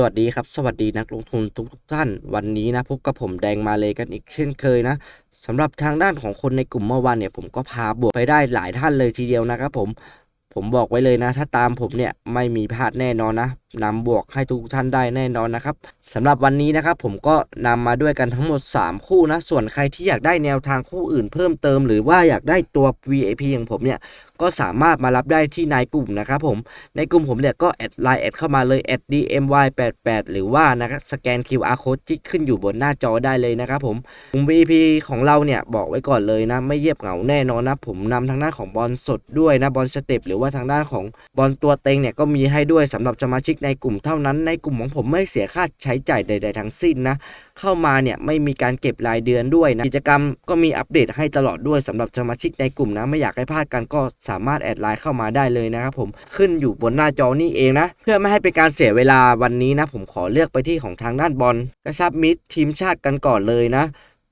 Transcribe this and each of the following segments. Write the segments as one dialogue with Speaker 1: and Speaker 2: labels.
Speaker 1: สวัสดีครับ สวัสดีนักลงทุนทุกทุกๆท่าน วันนี้นะพบกับผมแดงมาเลยกันอีกเช่นเคยนะสำหรับทางด้านของคนในกลุ่มเมื่อวานเนี่ยผมก็พาบวกไปได้หลายท่านเลยทีเดียวนะครับผมผมบอกไว้เลยนะ ถ้าตามผมเนี่ยไม่มีพลาดแน่นอนนะนำบวกให้ทุกท่านได้แน่นอนนะครับสำหรับวันนี้นะครับผมก็นำมาด้วยกันทั้งหมด 3 คู่นะ ส่วนใครที่อยากได้แนวทางคู่อื่นเพิ่มเติม หรือว่าอยากได้ตัว VIP อย่างผมเนี่ยก็สามารถมารับได้ที่ในกลุ่มนะครับผมในกลุ่มผมเนี่ยก็แอดไลน์แอดเข้ามาเลยแอด dmy88 หรือว่านะครับสแกน QR code ที่ขึ้นอยู่บนหน้าจอได้เลยนะครับผมกลุ่ม VIP ของเราเนี่ยบอกไว้ก่อนเลยนะ ไม่เยียบเหงาแน่นอนนะ ผมนำทางด้านของบอลสดด้วยนะบอลสเต็ปหรือว่าทางด้านของบอลตัวเต็งเนี่ยก็มีให้ด้วยสำหรับสมาชิกในกลุ่มเท่านั้น ในกลุ่มของผมไม่เสียค่าใช้จ่ายใด ๆ ทั้งสิ้นนะ เข้ามาเนี่ยไม่มีการเก็บรายเดือนด้วยนะ กิจกรรมก็มีอัปเดตให้ตลอดด้วยสำหรับสมาชิกในกลุ่มนะ ไม่อยากให้พลาดกันก็สามารถแอดไลน์เข้ามาได้เลยนะครับผม ขึ้นอยู่บนหน้าจอนี่เองนะ เพื่อไม่ให้เป็นการเสียเวลาวันนี้นะ ผมขอเลือกไปที่ของทางด้านบอลกระชับมิตรทีมชาติกันก่อนเลยนะ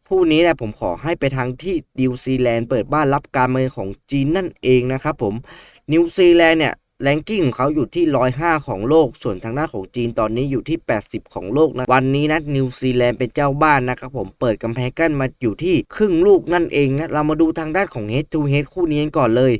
Speaker 1: คู่นี้เนี่ยผมขอให้ไปทางที่นิวซีแลนด์เปิดบ้านรับการเมืองของจีนนั่นเองนะครับผมนิวซีแลนด์เนี่ย แรงกิ้งของเขาอยู่ที่ 105 ของโลก ส่วนทางด้านของจีนตอนนี้อยู่ที่ 80 ของโลกนะ วันนี้นะนิวซีแลนด์เป็นเจ้าบ้านนะครับผม เปิดกำแพงกั้นมาอยู่ที่ครึ่งลูกนั่นเองนะ เรามาดูทางด้านของ Head to Head คู่นี้กันก่อนเลย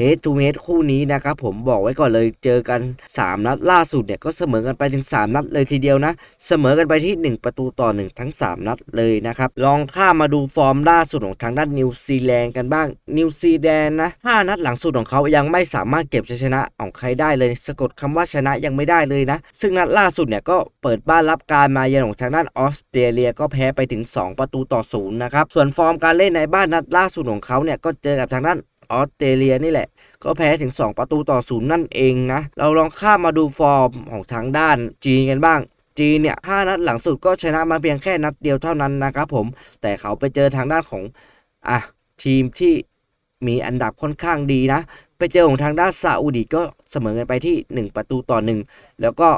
Speaker 1: Head to Head คู่นี้นะครับผมบอกไว้ก่อนเลยเจอกัน 3 นัดล่าสุดเนี่ยก็เสมอกันไปถึง 3 นัดเลยทีเดียวนะ เสมอกันไปที่ 1 ประตูต่อ 1 ทั้ง 3 นัดเลยนะครับลองข้ามาดูฟอร์มล่าสุดของทางด้านนิวซีแลนด์กันบ้างนิวซีแลนด์นะ5นัดหลังสุดของเขายังไม่สามารถเก็บชัยชนะของใครได้เลย สะกดคำว่าชนะยังไม่ได้เลยนะ ซึ่งนัดล่าสุดเนี่ยก็เปิดบ้านรับการมาเยือนของทางด้านออสเตรเลียก็แพ้ไปถึง 2 ประตูต่อศูนย์นะครับส่วนฟอร์มการเล่นในบ้านนัดล่าสุดของเขาเนี่ยก็เจอกับทางด้าน ออสเตรเลียนี่แหละ ก็แพ้ถึง 2 ประตูต่อศูนย์นั่นเองนะ เราลองข้ามมาดูฟอร์มของทางด้านจีนกันบ้างจีนเนี่ย5นัดหลังสุดก็ชนะมาเพียงแค่นัดเดียวเท่านั้นนะครับผม แต่เขาไปเจอทางด้านของอะทีมที่มีอันดับค่อนข้างดีนะ ไปเจอของทางด้านซาอุดิก็เสมอกันไปที่ 1 ประตูต่อ 1 แล้วก็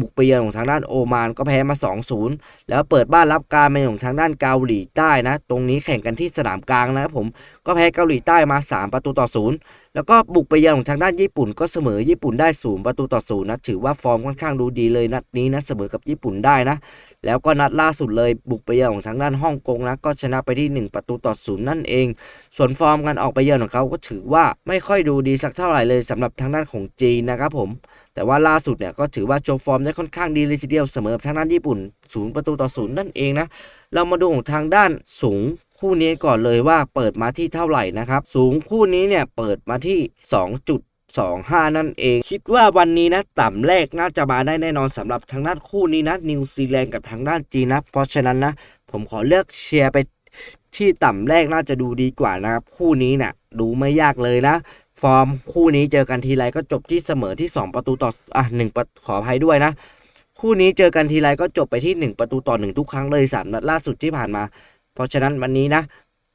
Speaker 1: บุกไปเยือนของทางด้านโอมานก็แพ้มา 2-0 แล้วเปิดบ้านรับการมาของทางด้านเกาหลีใต้นะ ตรงนี้แข่งกันที่สนามกลางนะครับผม ก็แพ้เกาหลีใต้มา 3 ประตูต่อ 0 แล้วก็บุกไปเยือนของทางด้านญี่ปุ่น ก็เสมอญี่ปุ่นได้ศูนย์ประตูต่อศูนะ ถือว่าฟอร์มค่อนข้างดูดีเลยนัดนี้นะ เสมอกับญี่ปุ่นได้นะ แล้วก็นัดล่าสุดเลยบุกไปเยือนของทางด้านฮ่องกงนะ ก็ชนะไปที่ 1 ประตูต่อศูนย์นั่นเอง ส่วนฟอร์มการออกไปเยือนของเขาก็ถือว่าไม่ค่อยดูดีสักเท่าไหร่เลยสำหรับทางด้านของจีนนะครับผม แต่ว่าล่าสุดเนี่ยก็ถือว่าโชว์ฟอร์มได้ค่อนข้างดีเลยทีเดียวเสมอกับทางด้านญี่ปุ่นศูนย์ประตูต่อศูนย์นั่นเองนะ เรามาดูของทางด้านสูงคู่นี้ก่อนเลยว่าเปิดมาที่เท่าไหร่นะครับ สูงคู่นี้เนี่ยเปิดมาที่ 2.25 นั่นเอง คิดว่าวันนี้นะ ต่ำแรกน่าจะมาได้แน่นอนสำหรับทางด้านคู่นี้นะนิวซีแลนด์กับทางด้านจีนนะเพราะฉะนั้นนะ ผมขอเลือกเชียร์ไปที่ต่ำแรกน่าจะดูดีกว่านะครับ คู่นี้นะ่ะดูไม่ยากเลยนะ ฟอร์มคู่นี้เจอกันทีไรก็จบที่เสมอที่ 2 ประตูต่ออะหนึ่งประขออภัยด้วยนะ คู่นี้เจอกันทีไรก็จบไปที่ 1 ประตูต่อ 1 ทุกครั้งเลยสามนัดล่าสุดที่ผ่านมา เพราะฉะนั้นวันนี้นะ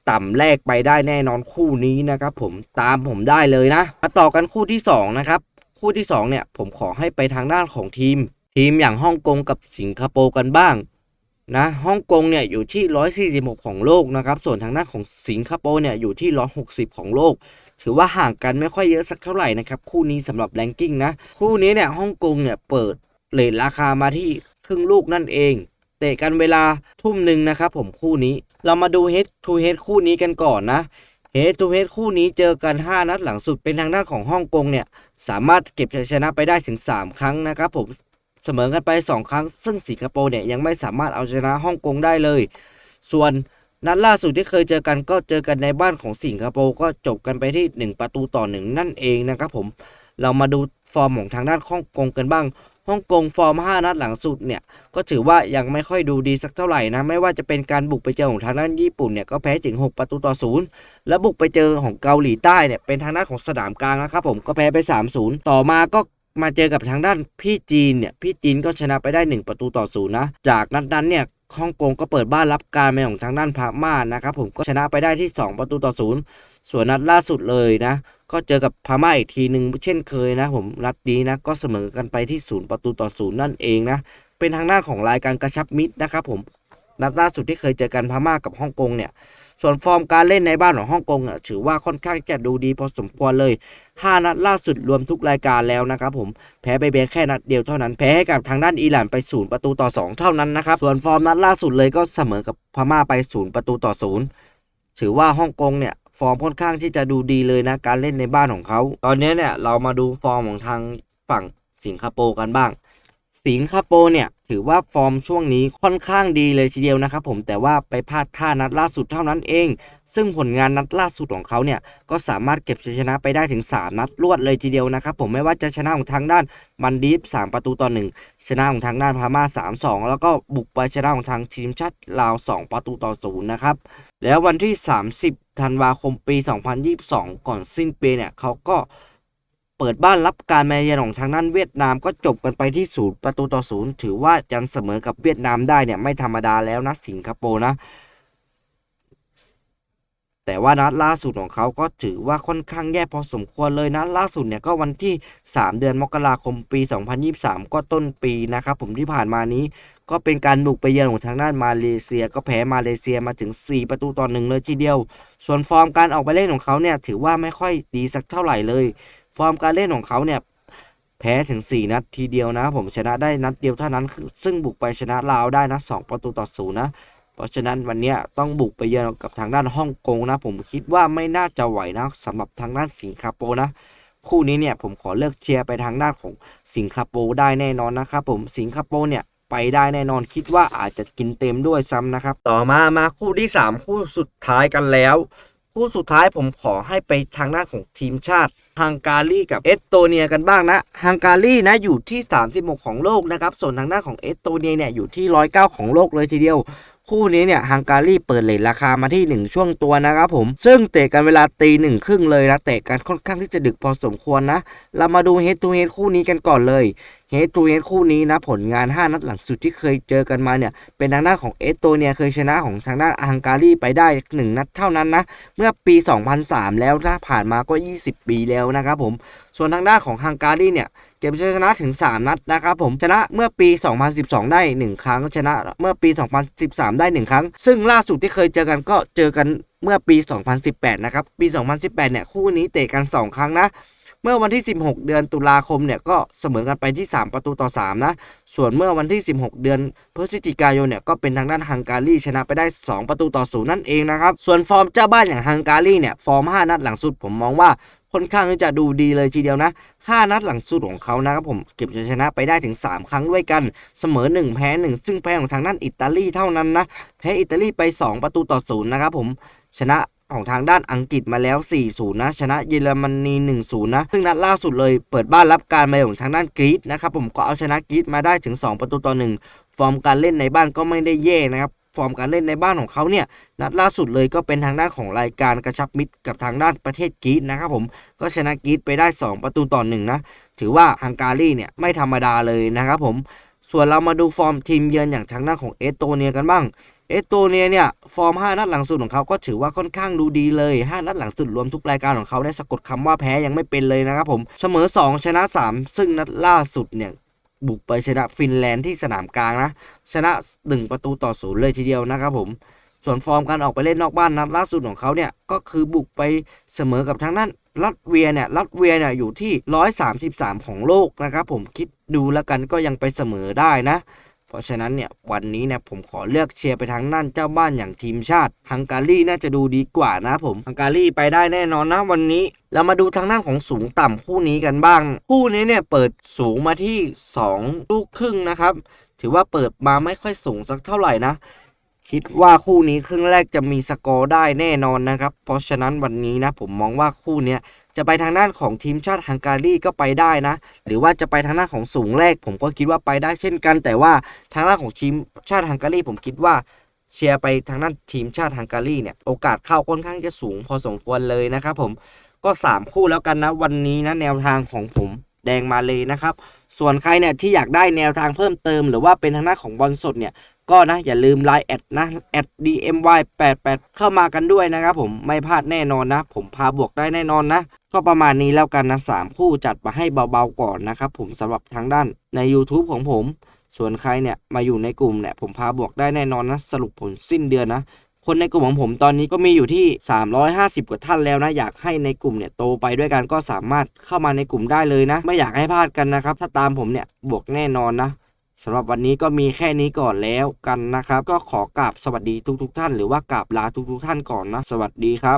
Speaker 1: ต่ำแรกไปได้แน่นอนคู่นี้นะครับผมตามผมได้เลยนะมาต่อกันคู่ที่ 2 นะครับ คู่ที่ 2 เนี่ยผมขอให้ไปทางด้านของทีม ทีมอย่างฮ่องกงกับสิงคโปร์กันบ้าง นะฮ่องกงเนี่ยอยู่ที่ 146 ของโลกนะครับ ส่วนทางด้านของสิงคโปร์เนี่ยอยู่ที่ 160 ของโลก ถือว่าห่างกันไม่ค่อยเยอะสักเท่าไหร่นะครับ คู่นี้สำหรับแรงกิ้งนะ คู่นี้เนี่ยฮ่องกงเนี่ยเปิดเลทราคามาที่ครึ่งลูกนั่นเอง เตะกันเวลาทุ่มหนึ่งนะครับผมคู่นี้ เรามาดู Head to Head คู่นี้กันก่อนนะ Head to Head คู่นี้เจอกัน 5 นัดหลังสุดเป็นทางด้านของฮ่องกงเนี่ยสามารถเก็บชัยชนะไปได้ถึง 3 ครั้งนะครับผม เสมอกันไป 2 ครั้ง ซึ่งสิงคโปร์เนี่ยยังไม่สามารถเอาชนะฮ่องกงได้เลย ส่วนนัดล่าสุดที่เคยเจอกันก็เจอกันในบ้านของสิงคโปร์ก็จบกันไปที่ 1 ประตูต่อ 1 นั่นเองนะครับผม เรามาดูฟอร์มของทางด้านฮ่องกงกันบ้าง ฮ่องกงฟอร์ม 5 นัดหลังสุดเนี่ย ก็ถือว่ายังไม่ค่อยดูดีสักเท่าไหร่นะ ไม่ว่าจะเป็นการบุกไปเจอของทางด้านญี่ปุ่นเนี่ยก็แพ้ถึง 6 ประตูต่อ 0 แล้วบุกไปเจอของเกาหลีใต้เนี่ยเป็นทางด้านของสนามกลางนะครับผมก็แพ้ไป 3-0 ต่อมาก็ มาเจอกับทางด้านพี่จีนเนี่ยพี่จีนก็ชนะไปได้ 1 ประตูต่อศูนย์นะ จากนัดนั้นเนี่ยฮ่องกงก็เปิดบ้านรับการมาของทางด้านพม่านะครับผมก็ชนะไปได้ที่ 2 ประตูต่อศูนย์ส่วนนัดล่าสุดเลยนะ ก็เจอกับพม่าอีกทีหนึ่งเช่นเคยนะผมนัดนี้นะก็เสมอกันไปที่0ประตูต่อศูนย์นั่นเองนะเป็นทางด้านของรายการกระชับมิตรนะครับผมนัดล่าสุดที่เคยเจอกันพม่ากับฮ่องกงเนี่ย ส่วนฟอร์มการเล่นในบ้านของฮ่องกงอะถือว่าค่อนข้างจะดูดีพอสมควรเลย 5 นัดล่าสุดรวมทุกรายการแล้วนะครับผมแพ้ไปเพียงแค่นัดเดียวเท่านั้นแพ้ให้กับทางด้านอิหร่านไปศูนย์ประตูต่อ 2 เท่านั้นนะครับส่วนฟอร์มนัดล่าสุดเลยก็เสมอกับพม่าไปศูนย์ประตูต่อศูนย์ถือว่าฮ่องกงเนี่ยฟอร์มค่อนข้างที่จะดูดีเลยนะการเล่นในบ้านของเขา ตอนนี้เนี่ยเรามาดูฟอร์มของทางฝั่งสิงคโปร์กันบ้าง สิงคโปร์เนี่ย ถือว่าฟอร์มช่วงนี้ค่อนข้างดีเลยทีเดียวนะครับผมแต่ว่าไปพลาดท่านัดล่าสุดเท่านั้นเอง ซึ่งผลงานนัดล่าสุดของเขาเนี่ยก็สามารถเก็บชัยชนะไปได้ถึง 3 นัดรวดเลยทีเดียวนะครับผมไม่ว่าจะชนะของทางด้านมันดีฟ3ประตูต่อ 1 ชนะของทางด้านพาม่า3-2 แล้วก็บุกไปชนะของทางทีมชาติลาว 2 ประตูต่อ0นะครับแล้ววันที่ 30ธันวาคมปี 2022 ก่อนสิ้นปีเนี่ยเขาก็ เปิดบ้านรับการมาเยือนของทางด้านเวียดนามก็จบกันไปที่ศูนย์ประตูต่อศูนย์ถือว่ายังเสมอกับเวียดนามได้เนี่ยไม่ธรรมดาแล้วนะสิงคโปร์นะแต่ว่านัดล่าสุดของเขาก็ถือว่าค่อนข้างแย่พอสมควรเลยนะล่าสุดเนี่ยก็วันที่ 3 เดือนมกราคมปี 2023 ก็ต้นปีนะครับผมที่ผ่านมานี้ ก็เป็นการบุกไปเยือนของทางด้านมาเลเซีย ก็แพ้มาเลเซียมาถึง 4 ประตูต่อหนึ่งเลยทีเดียว ส่วนฟอร์มการออกไปเล่นของเขาเนี่ยถือว่าไม่ค่อยดีสักเท่าไหร่เลย ฟอร์มการเล่นของเขาเนี่ยแพ้ถึง 4 นัดทีเดียวนะ ผมชนะได้นัดเดียวเท่านั้น ซึ่งบุกไปชนะลาวได้นะ 2 ประตูต่อศูนย์นะ เพราะฉะนั้นวันนี้ต้องบุกไปเยือนกับทางด้านฮ่องกงนะ ผมคิดว่าไม่น่าจะไหวนะสำหรับทางด้านสิงคโปร์นะ คู่นี้เนี่ยผมขอเลือกเชียร์ไปทางด้านของสิงคโปร์ได้แน่นอนนะครับผมสิงคโปร์เนี่ยไปได้แน่นอนคิดว่าอาจจะกินเต็มด้วยซ้ำนะครับ ต่อมามาคู่ที่ 3 คู่สุดท้ายกันแล้ว คู่สุดท้ายผมขอให้ไปทางด้านของทีมชาติ ฮังการีกับเอสโตเนียกันบ้างนะฮังการีนะอยู่ที่ 36 ของโลกนะครับส่วนทางด้านของเอสโตเนียเนี่ยอยู่ที่ 109 ของโลกเลยทีเดียว คู่นี้เนี่ยฮังการีเปิดเลทราคามาที่ 1 ช่วงตัวนะครับผม ซึ่งเตะกันเวลาตีหนึ่งครึ่งเลยนะเตะกันค่อนข้างที่จะดึกพอสมควรนะ เรามาดูเฮดทูเฮดคู่นี้กันก่อนเลยเฮดทูเฮดคู่นี้นะผลงาน 5 นัดหลังสุดที่เคยเจอกันมาเนี่ย เป็นทางด้านของเอสโตเนียเคยชนะของทางด้านฮังการีไปได้ 1 นัดเท่านั้นนะ เมื่อปี 2003 แล้วถ้าผ่านมาก็ 20 ปีแล้วนะครับผม ส่วนทางด้านของฮังการีเนี่ย เก็บชัยชนะถึง 3 นัดนะครับผมชนะเมื่อปี 2012 ได้ 1 ครั้งชนะเมื่อปี 2013 ได้ 1 ครั้ง ซึ่งล่าสุดที่เคยเจอกันก็เจอกันเมื่อปี 2018 นะครับ ปี 2018 เนี่ย คู่นี้เตะกัน 2 ครั้งนะ เมื่อวันที่ 16 เดือนตุลาคมเนี่ยก็เสมอกันไปที่ 3 ประตูต่อ 3 นะ ส่วนเมื่อวันที่ 16 เดือนพฤศจิกายนเนี่ยก็เป็นทางด้านฮังการีชนะไปได้ 2 ประตูต่อศูนย์นั่นเองนะครับส่วนฟอร์มเจ้าบ้านอย่างฮังการีเนี่ยฟอร์ม 5 นัดหลังสุดผมมองว่าค่อนข้างที่จะดูดีเลยทีเดียวนะ 5 นัดหลังสุดของเขานะครับผมเก็บชัยชนะไปได้ถึง 3 ครั้งด้วยกัน เสมอ 1 แพ้ 1 ซึ่งแพ้ของทางด้านอิตาลีเท่านั้นนะ แพ้อิตาลีไป 2 ประตูต่อศูนย์นะครับผมชนะ ของทางด้านอังกฤษมาแล้ว 4-0 นะ ชนะเยอรมนี 1-0 นะ ซึ่งนัดล่าสุดเลยเปิดบ้านรับการมาของทางด้านกรีซนะครับผมก็เอาชนะกรีซมาได้ถึง 2 ประตูต่อ 1 ฟอร์มการเล่นในบ้านก็ไม่ได้แย่นะครับฟอร์มการเล่นในบ้านของเขาเนี่ยนัดล่าสุดเลยก็เป็นทางด้านของรายการกระชับมิตรกับทางด้านประเทศกรีซนะครับผมก็ชนะกรีซไปได้ 2 ประตูต่อ1นะถือว่าฮังการีเนี่ยไม่ธรรมดาเลยนะครับผมส่วนเรามาดูฟอร์มทีมเยือนอย่างทางด้านของเอสโตเนียกันบ้าง เอสโตเนียเนี่ยฟอร์ม 5 นัดหลังสุดของเขาก็ถือว่าค่อนข้างดูดีเลย 5 นัดหลังสุดรวมทุกรายการของเขาได้สะกดคำว่าแพ้ยังไม่เป็นเลยนะครับผม เสมอ 2 ชนะ 3 ซึ่งนัดล่าสุดเนี่ยบุกไปชนะฟินแลนด์ที่สนามกลางนะ ชนะ 1 ประตูต่อศูนย์เลยทีเดียวนะครับผมส่วนฟอร์มการออกไปเล่นนอกบ้านนัดล่าสุดของเขาเนี่ยก็คือบุกไปเสมอกับทางด้นรัสเวียเนี่ยรัสเวียเนี่ยอยู่ที่ 133 ของโลกนะครับผมคิดดูแล้วกันก็ยังไปเสมอได้นะ เพราะฉะนั้นเนี่ยวันนี้เนี่ยผมขอเลือกเชียร์ไปทางนั่นเจ้าบ้านอย่างทีมชาติฮังการีน่าจะดูดีกว่านะผมฮังการีไปได้แน่นอนนะวันนี้เรามาดูทางด้านของสูงต่ำคู่นี้กันบ้าง คู่นี้เนี่ยเปิดสูงมาที่ 2 ลูกครึ่งนะครับ ถือว่าเปิดมาไม่ค่อยสูงสักเท่าไหร่นะคิดว่าคู่นี้ครึ่งแรกจะมีสกอร์ได้แน่นอนนะครับ เพราะฉะนั้นวันนี้นะผมมองว่าคู่เนี้ย จะไปทางด้านของทีมชาติฮังการีก็ไปได้นะ หรือว่าจะไปทางด้านของสูงแรก ผมก็คิดว่าไปได้เช่นกัน แต่ว่าทางด้านของทีมชาติฮังการีผมคิดว่าเชียร์ไปทางด้านทีมชาติฮังการีเนี่ยโอกาสเข้าค่อนข้างจะสูงพอสมควรเลยนะครับผมก็ 3 คู่แล้วกันนะวันนี้นะแนวทางของผมแดงมาเลยนะครับ ส่วนใครเนี่ยที่อยากได้แนวทางเพิ่มเติม หรือว่าเป็นทางด้านของบอลสดเนี่ย ก็นะอย่าลืมไลน์แอดนะแอด dmy88 เข้ามากันด้วยนะครับผมไม่พลาดแน่นอนนะ ผมพาบวกได้แน่นอนนะ ก็ประมาณนี้แล้วกันนะสามคู่จัดมาให้เบาๆก่อนนะครับผมสำหรับทางด้านใน YouTube ของผม ส่วนใครเนี่ยมาอยู่ในกลุ่มเนี่ยผมพาบวกได้แน่นอนนะ สรุปผลสิ้นเดือนนะคนในกลุ่มของผมตอนนี้ก็มีอยู่ที่ 350 กว่าท่านแล้วนะ อยากให้ในกลุ่มเนี่ยโตไปด้วยกันก็สามารถเข้ามาในกลุ่มได้เลยนะ ไม่อยากให้พลาดกันนะครับ ถ้าตามผมเนี่ยบวกแน่นอนนะ สำหรับวันนี้ก็มีแค่นี้ก่อนแล้วกันนะครับ ก็ขอกราบสวัสดีทุกๆทท่าน หรือว่ากราบลาทุกๆท่านก่อนนะ สวัสดีครับ